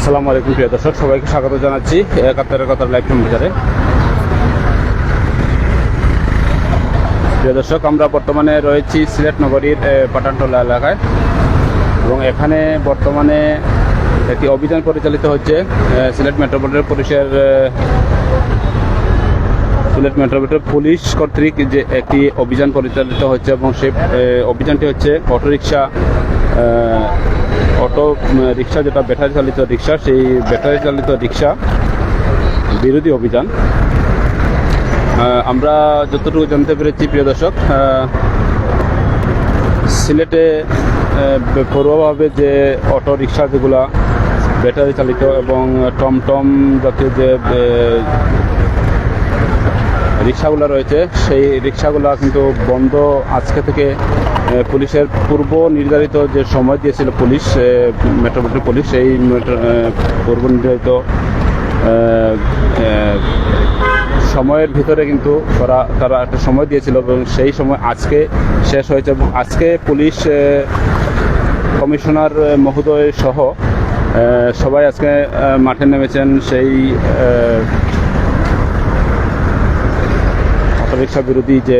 আসসালামু আলাইকুম প্রিয় দর্শক সবাইকে স্বাগত জানাচ্ছি একাত্তরের কথা লাইভ বাজারে প্রিয় দর্শক আমরা বর্তমানে রয়েছি সিলেট নগরীর এ, পাঠানটোলা এলাকায় এবং এখানে বর্তমানে একটি অভিযান পরিচালিত হচ্ছে সিলেট মেট্রোপলিটন পুলিশের সিলেট মেট্রোপলিটন পুলিশ কর্তৃক যে একটি অভিযান পরিচালিত হচ্ছে এবং সেই অভিযানটি হচ্ছে অটোরিকশা অটো রিক্সা যেটা ব্যাটারি চালিত রিক্সা, সেই ব্যাটারি চালিত রিক্সা বিরোধী অভিযান। আমরা যতটুকু জানতে পেরেছি, প্রিয় দর্শক সিলেটে ঘরোয়াভাবে যে অটো রিক্সা যেগুলা ব্যাটারি চালিত এবং টমটম জাতীয় যে রিক্সাগুলো রয়েছে, সেই রিক্সাগুলো কিন্তু বন্ধ আজকে থেকে পুলিশের পূর্ব নির্ধারিত যে সময় দিয়েছিল পুলিশ মেট্রোপলিটন পুলিশ, সেই পূর্ব নির্ধারিত সময়ের ভিতরে কিন্তু তারা তারা একটা সময় দিয়েছিল এবং সেই সময় আজকে শেষ হয়েছে এবং আজকে পুলিশ কমিশনার মহোদয় সহ সবাই আজকে মাঠে নেমেছেন সেই অটোরিক্সা বিরোধী যে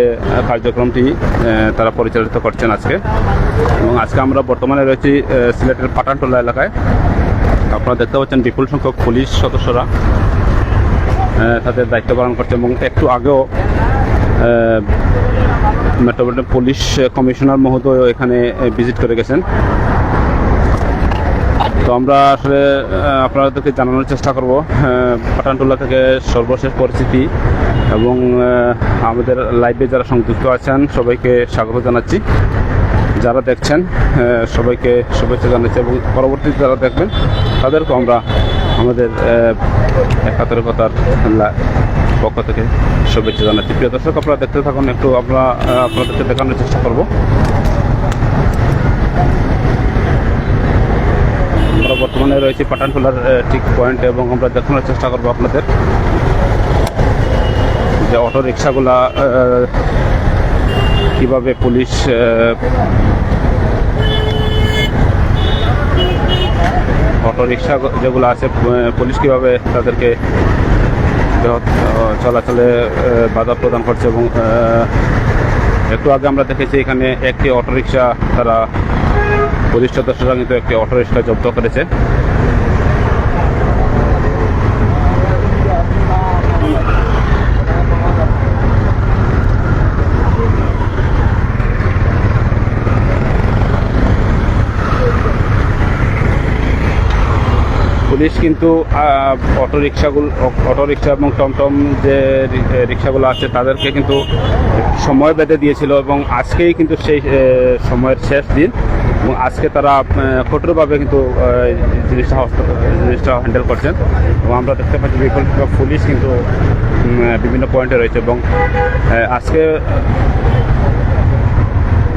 কার্যক্রমটি তারা পরিচালিত করছেন আজকে। এবং আজকে আমরা বর্তমানে রয়েছি সিলেটের পাটানটোলা এলাকায়। আপনারা দেখতে পাচ্ছেন বিপুল সংখ্যক পুলিশ সদস্যরা তাদের দায়িত্ব পালন করছে এবং একটু আগেও মেট্রোপলিটন পুলিশ কমিশনার মহোদয় এখানে ভিজিট করে গেছেন। তো আমরা আসলে আপনাদেরকে জানানোর চেষ্টা করব পাটানটোলা থেকে সর্বশেষ পরিস্থিতি এবং আমাদের লাইভে যারা সংযুক্ত আছেন, সবাইকে স্বাগত জানাচ্ছি। যারা দেখছেন সবাইকে শুভেচ্ছা জানাচ্ছি এবং পরবর্তীতে যারা দেখবেন, তাদেরকেও আমরা আমাদের একাত্তর কথার লা- পক্ষ থেকে শুভেচ্ছা জানাচ্ছি। প্রিয় দর্শক, আপনারা দেখতে থাকুন, একটু আমরা আপনাদেরকে দেখানোর চেষ্টা করব। আমরা বর্তমানে রয়েছি পাঠানটোলার ঠিক পয়েন্ট এবং আমরা দেখানোর চেষ্টা করব আপনাদের। যে অটো রিক্সাগুলা কীভাবে পুলিশ অটো রিক্সা যেগুলো আছে পুলিশ কীভাবে তাদেরকে চলাচলে বাধা প্রদান করছে এবং একটু আগে আমরা দেখেছি এখানে একটি অটো রিক্সা তারা পুলিশ সদস্যরা কিন্তু একটি অটো রিক্সা জব্দ করেছে। পুলিশ কিন্তু আহ, অটো রিক্সাগুলো অটো রিক্সা এবং টমটম যে রিক্সাগুলো আছে তাদেরকে কিন্তু সময় বেঁধে দিয়েছিল এবং আজকেই কিন্তু সেই সময়ের শেষ দিন এবং আজকে তারা কঠোরভাবে কিন্তু জিনিসটা জিনিসটা হ্যান্ডেল করছেন এবং আমরা দেখতে পাচ্ছি বিপুল পুলিশ কিন্তু বিভিন্ন পয়েন্টে রয়েছে এবং আজকে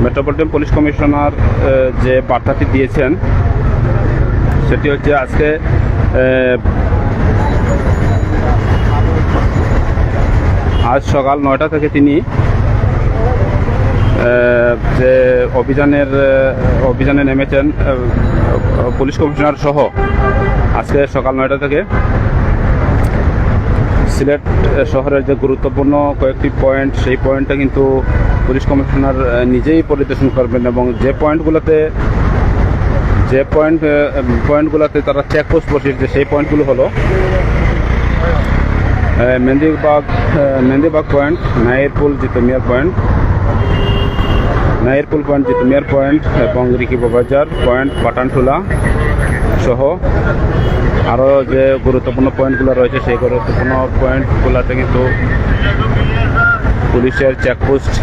মেট্রোপলিটন পুলিশ কমিশনার যে বার্তাটি দিয়েছেন সেটি হচ্ছে আজকে আজ সকাল নয়টা থেকে তিনি যে অভিযানের অভিযানে নেমেছেন পুলিশ কমিশনার সহ, আজকে সকাল নয়টা থেকে। সিলেট শহরের যে গুরুত্বপূর্ণ কয়েকটি পয়েন্ট, সেই পয়েন্টটা কিন্তু পুলিশ কমিশনার নিজেই পরিদর্শন করবেন এবং যে পয়েন্টগুলোতে যে পয়েন্ট পয়েন্টগুলোতে তারা চেকপোস্ট বসিয়েছে সেই পয়েন্টগুলো হলো Mehendibag Mehendibag point Nayerpul Jitmiyar point Nayerpul point Jitmiyar point এবং রিকিব বাজার পয়েন্ট পাটানটুলা সহ আরও যে গুরুত্বপূর্ণ পয়েন্টগুলো রয়েছে, সেই গুরুত্বপূর্ণ পয়েন্টগুলোতে কিন্তু পুলিশের চেকপোস্ট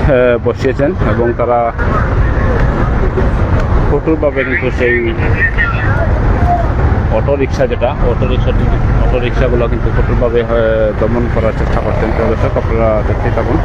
বসিয়েছেন, এবং তারা টোটো পাবে কিন্তু সেই অটোরিক্সা যেটা অটোরিক্সাটি অটোরিক্সাগুলো কিন্তু কঠোরভাবে দমন করার চেষ্টা করছেন তো দর্শক, আপনারা দেখতে থাকুন।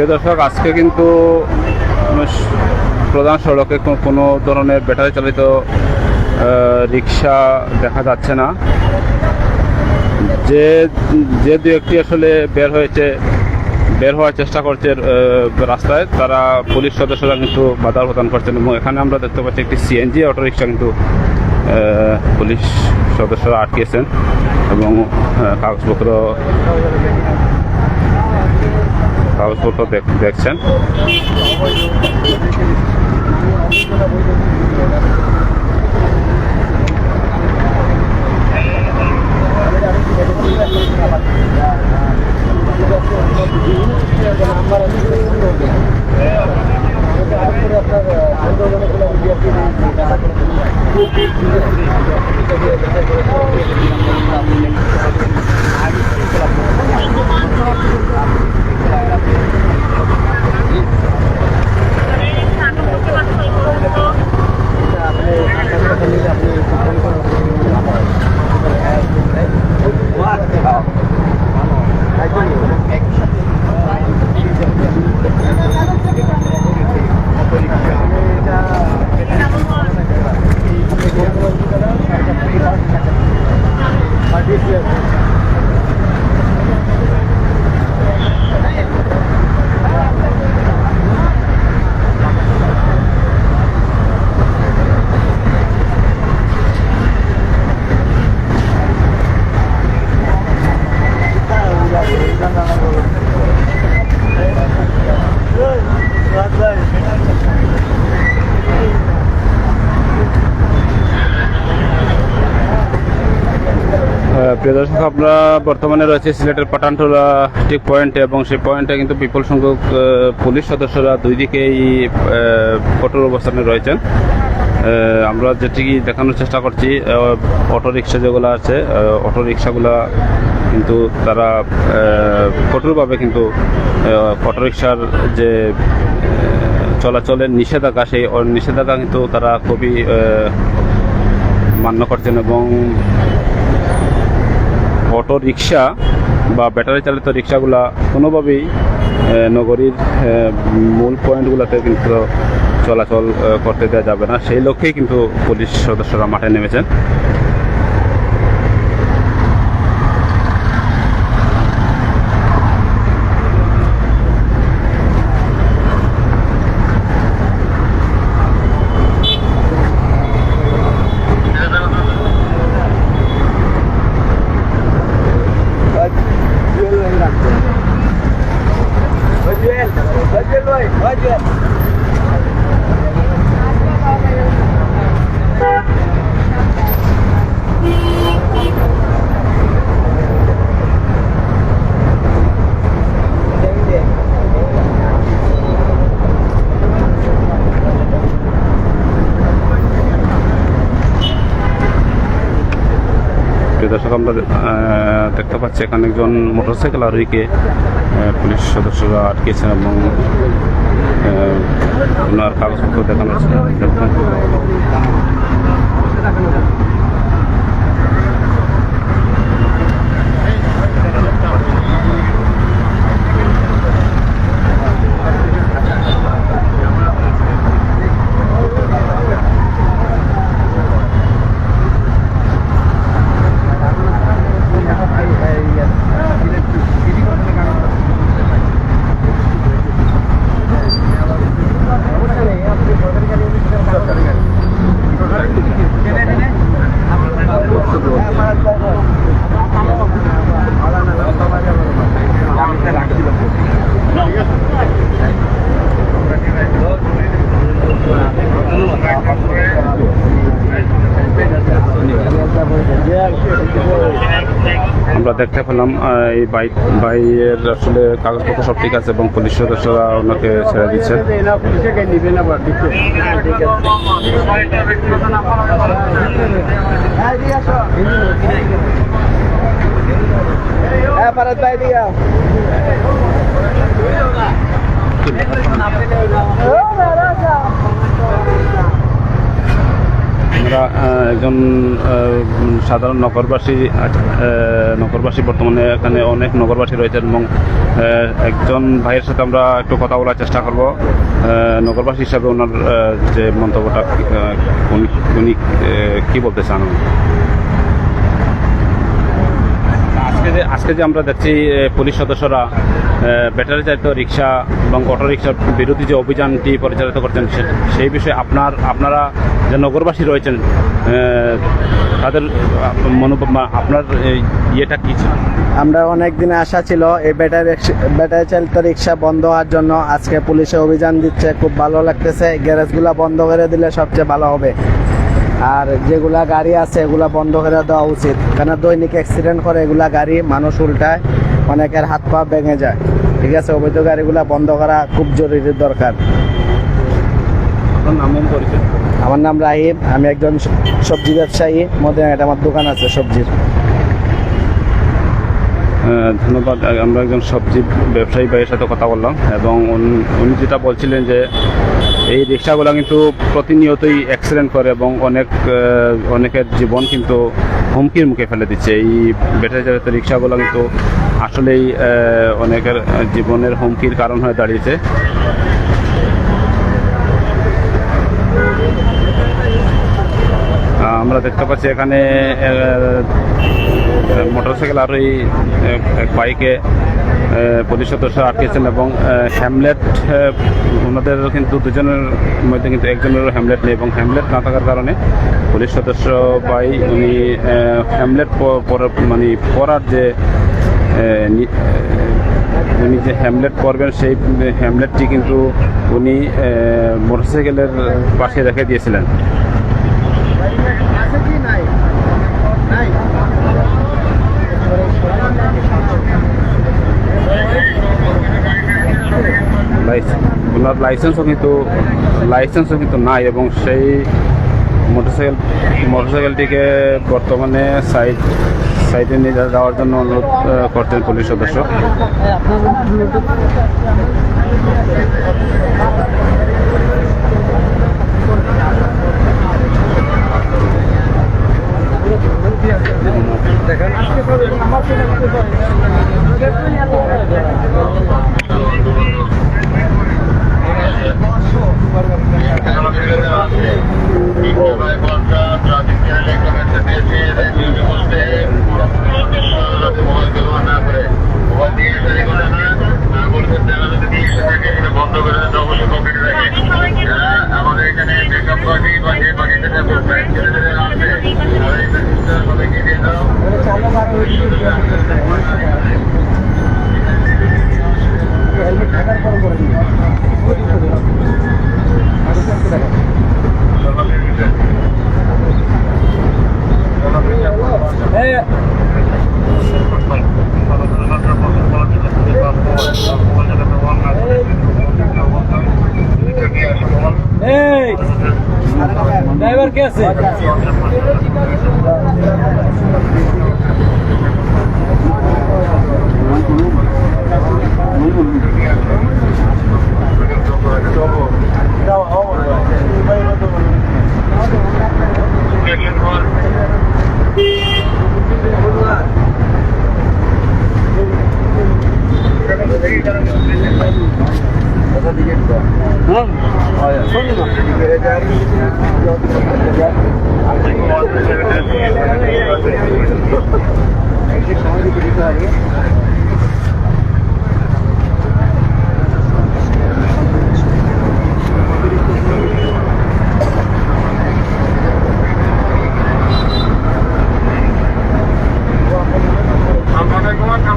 প্রিয় দর্শক, আজকে কিন্তু প্রধান সড়কে কোনো ধরনের ব্যাটারি চালিত রিক্সা দেখা যাচ্ছে না। যে যে দু একটি আসলে বের হয়েছে, বের হওয়ার চেষ্টা করছে রাস্তায়, তারা পুলিশ সদস্যরা কিন্তু বাধা প্রদান করছেন এবং এখানে আমরা দেখতে পাচ্ছি একটি সিএনজি অটো রিক্সা কিন্তু পুলিশ সদস্যরা আটকেছেন এবং কাগজপত্র দেখ- দেখছেন। আহ, প্রিয় দর্শক আমরা বর্তমানে রয়েছে সিলেটের পাঠানটোলা ঠিক পয়েন্টে এবং সেই পয়েন্টে কিন্তু বিপুল সংখ্যক পুলিশ সদস্যরা দুই দিকেই কঠোর অবস্থানে রয়েছেন। আমরা যেটি দেখানোর চেষ্টা করছি আহ, অটো রিক্সা যেগুলো আছে আহ, অটো রিক্সাগুলা কিন্তু তারা কঠোরভাবে কিন্তু আহ, অটো রিক্সার যে চলাচলের নিষেধাজ্ঞা সেই নিষেধাজ্ঞা কিন্তু তারা খুবই মান্য করছেন এবং অটো রিক্সা বা ব্যাটারি চালিত রিক্সাগুলা কোনোভাবেই নগরীর মূল পয়েন্টগুলোতে কিন্তু চলাচল করতে দেওয়া যাবে না। সেই লক্ষ্যেই কিন্তু পুলিশ সদস্যরা মাঠে নেমেছেন প্রিয় দর্শক আমরা দেখতে পাচ্ছি এখানে একজন মোটরসাইকেল আরোহীকে পুলিশ সদস্যরা আটকেছেন এবং ওনার কাগজপত্র দেখানো হচ্ছে দেখুন। আমরা দেখতে পেলাম এই বাইক বাইয়ের আসলে কাগজপত্র সব ঠিক আছে এবং পুলিশ সদস্যরা ওনাকে ছেড়ে দিচ্ছে। ভারত ভাই দিয়া। আহ, একজন সাধারণ নগরবাসী নগরবাসী বর্তমানে এখানে অনেক নগরবাসী রয়েছেন এবং একজন ভাইয়ের সাথে আমরা একটু কথা বলার চেষ্টা করব। নগরবাসী হিসাবে ওনার যে মন্তব্যটা উনি কি বলতে চান? আজকে যে আজকে যে আমরা দেখছি পুলিশ সদস্যরা ব্যাটারি চালিত রিক্সা এবং অটো রিক্সার বিরোধী যে অভিযানটি পরিচালিত করছেন সেই বিষয়ে আপনার, আপনারা যে নগরবাসী রয়েছেন তাদের মনোভাব আপনার ইয়েটা কী ছিল? আমরা অনেক দিনে আশা ছিল এই ব্যাটারি ব্যাটারি চালিত রিক্সা বন্ধ হওয়ার জন্য আজকে পুলিশে অভিযান দিচ্ছে, খুব ভালো লাগতেছে, গ্যারেজগুলা বন্ধ করে দিলে সবচেয়ে ভালো হবে। আর যেগুলা গাড়ি আছে, এগুলা বন্ধ করে দেওয়া উচিত। কেন দৈনিক অ্যাক্সিডেন্ট করে এগুলা গাড়ি, মানুষ উল্টায়। অনেকের হাত পা ভেঙে যায়। ঠিক আছে অবৈধ গাড়িগুলা বন্ধ করা খুব জরুরি দরকার। আমার নাম রাহিম আমি একজন সবজি ব্যবসায়ী। মদিনাঘাটে আমার দোকান আছে সবজির। ধন্যবাদ। আমরা একজন সবজি ব্যবসায়ী ভাইয়ের সাথে কথা বললাম এবং উনি যেটা বলছিলেন যে এই রিক্সাগুলো কিন্তু প্রতিনিয়তই অ্যাক্সিডেন্ট করে এবং অনেক অনেকের জীবন কিন্তু হুমকির মুখে ফেলে দিচ্ছে। এই ব্যাটারি চালিত রিক্সাগুলো কিন্তু আসলেই অনেকের জীবনের হুমকির কারণ হয়ে দাঁড়িয়েছে। আমরা দেখতে পাচ্ছি এখানে মোটরসাইকেল আর এই বাইকে পুলিশ সদস্য আটকেছেন এবং হ্যামলেট ওনাদের কিন্তু দুজনের মধ্যে কিন্তু একজনেরও হ্যামলেট নেই এবং হ্যামলেট না থাকার কারণে পুলিশ সদস্য ভাই উনি হ্যামলেট মানে পড়ার যে উনি যে হ্যামলেট পরবেন সেই হ্যামলেটটি কিন্তু উনি মোটরসাইকেলের পাশে রেখে দিয়েছিলেন। ওনার লাইসেন্সও কিন্তু লাইসেন্সও কিন্তু নাই এবং সেই মোটরসাইকেল মোটরসাইকেলটিকে বর্তমানে সাইড সাইডে নিয়ে যাওয়ার জন্য অনুরোধ করতেন পুলিশ সদস্য। I'm not going to go on.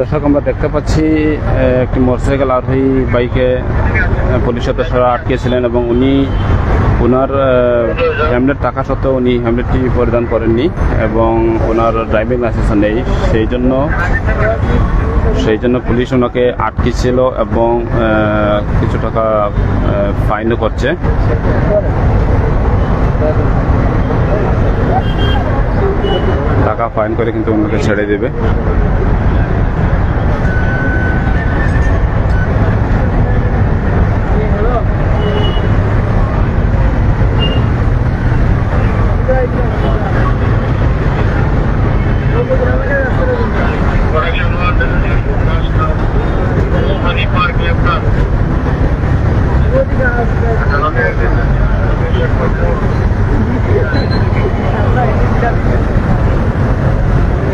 দর্শক, আমরা দেখতে পাচ্ছি একটি মোটরসাইকেল আরোহী বাইকে পুলিশ সদস্যরা আটকেছিলেন এবং উনি ওনার হেমলেট টাকা সত্ত্বেও উনি হেমলেটটি পরিধান করেননি এবং ওনার ড্রাইভিং লাইসেন্স নেই। সেই জন্য সেই জন্য পুলিশ ওনাকে আটকেছিল এবং কিছু টাকা ফাইনও করছে। টাকা ফাইন করে কিন্তু ওনাকে ছেড়ে দেবে।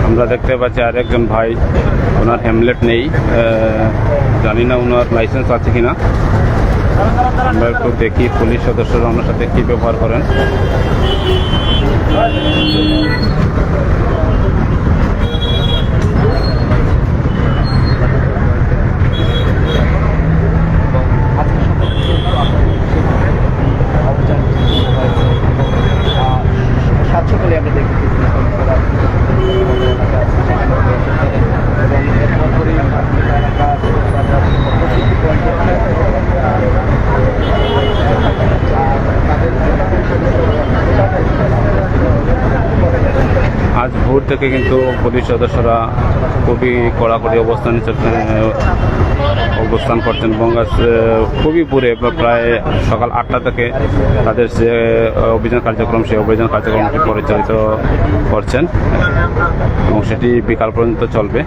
আমরা দেখতে পাচ্ছি আর একজন ভাই, ওনার হেমলেট নেই। জানি না ওনার লাইসেন্স আছে কিনা। আমরা একটু দেখি পুলিশ সদস্যরা ওনার সাথে কী ব্যবহার করেন। থেকে কিন্তু পুলিশ সদস্যরা খুবই কড়াকড়ি অবস্থান অবস্থান করছেন এবং খুবই বা প্রায় সকাল আটটা থেকে তাদের যে অভিযান কার্যক্রম, সেই অভিযান কার্যক্রমটি পরিচালিত করছেন এবং সেটি বিকাল পর্যন্ত চলবে।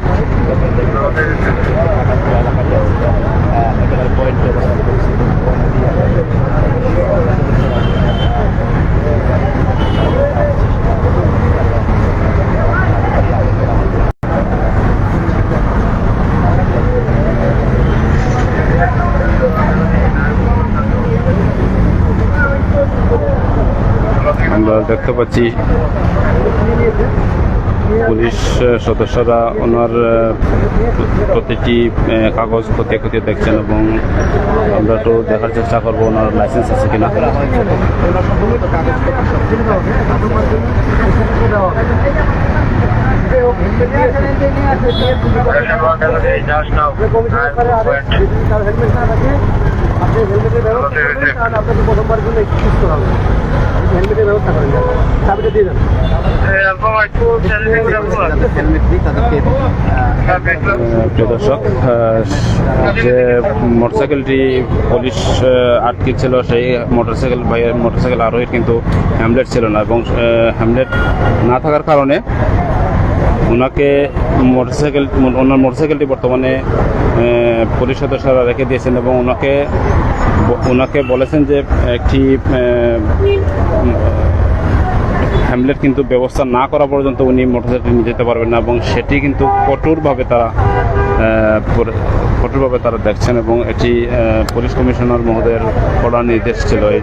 আমরা দেখতে পাচ্ছি পুলিশ সদস্যরা ওনার প্রতিটি কাগজ খতিয়ে খতিয়ে দেখছেন এবং আমরা একটু দেখার চেষ্টা করব ওনার লাইসেন্স আছে কিনা. আপনি হেলমেটের ব্যবস্থা করবেন কারণ আপনাকে প্রথমবার জন্য একটু সুস্থ হবে। আপনি হেলমেটের ব্যবস্থা করেন চাবিটা দিয়ে দেন। হেলমেট দিই তাদেরকে আহ, প্রিয় দর্শক যে মোটরসাইকেলটি পুলিশ আটকে ছিল সেই মোটরসাইকেল ভাইয়ের মোটরসাইকেল আরোহীর কিন্তু হ্যামলেট ছিল না এবং হ্যামলেট না থাকার কারণে ওনাকে মোটরসাইকেল, ওনার মোটরসাইকেলটি বর্তমানে পুলিশ সদস্যরা রেখে দিয়েছেন এবং ওনাকে ওনাকে বলেছেন যে একটি হ্যামলেট কিন্তু ব্যবস্থা না করা পর্যন্ত উনি মোটরসাইকেল নিয়ে যেতে পারবেন না এবং সেটি কিন্তু কঠোরভাবে তারা কঠোরভাবে তারা দেখছেন এবং এটি পুলিশ কমিশনার মহোদয়ের কড়া নির্দেশ ছিল এই।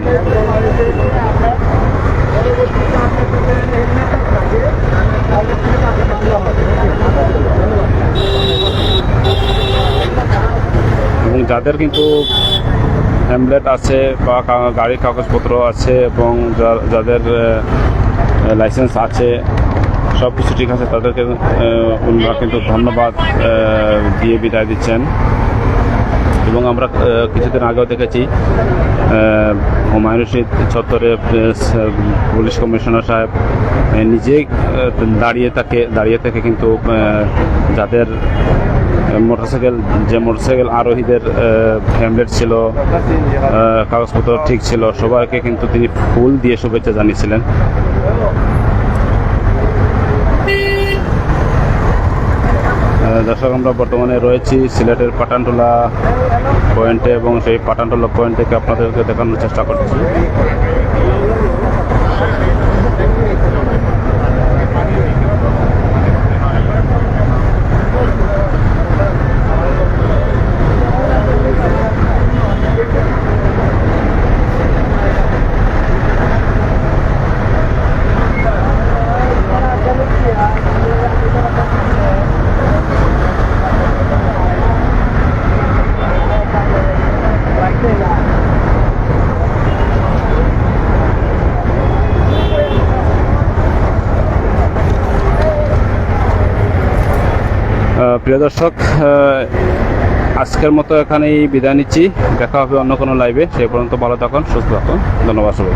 এবং যাদের কিন্তু হ্যামলেট আছে বা গাড়ির কাগজপত্র আছে এবং যাদের লাইসেন্স আছে সব কিছু ঠিক আছে, তাদেরকে ওনারা কিন্তু ধন্যবাদ দিয়ে বিদায় দিচ্ছেন। এবং আমরা কিছুদিন আগেও দেখেছি হুমায়ুন রশিদ চত্বরে পুলিশ কমিশনার সাহেব নিজেই দাঁড়িয়ে থাকে দাঁড়িয়ে থেকে কিন্তু যাদের মোটরসাইকেল, যে মোটরসাইকেল আরোহীদের হ্যামলেট ছিল কাগজপত্র ঠিক ছিল, সবাইকে কিন্তু তিনি ফুল দিয়ে শুভেচ্ছা জানিয়েছিলেন। দর্শক, আমরা বর্তমানে রয়েছি সিলেটের পাটানটোলা পয়েন্টে এবং সেই পাটানটোলা পয়েন্ট থেকে আপনাদেরকে দেখানোর চেষ্টা করছি। প্রিয় দর্শক আজকের মতো এখানেই বিদায় নিচ্ছি। দেখা হবে অন্য কোনো লাইভে সে পর্যন্ত ভালো থাকুন, সুস্থ থাকুন। ধন্যবাদ সবাই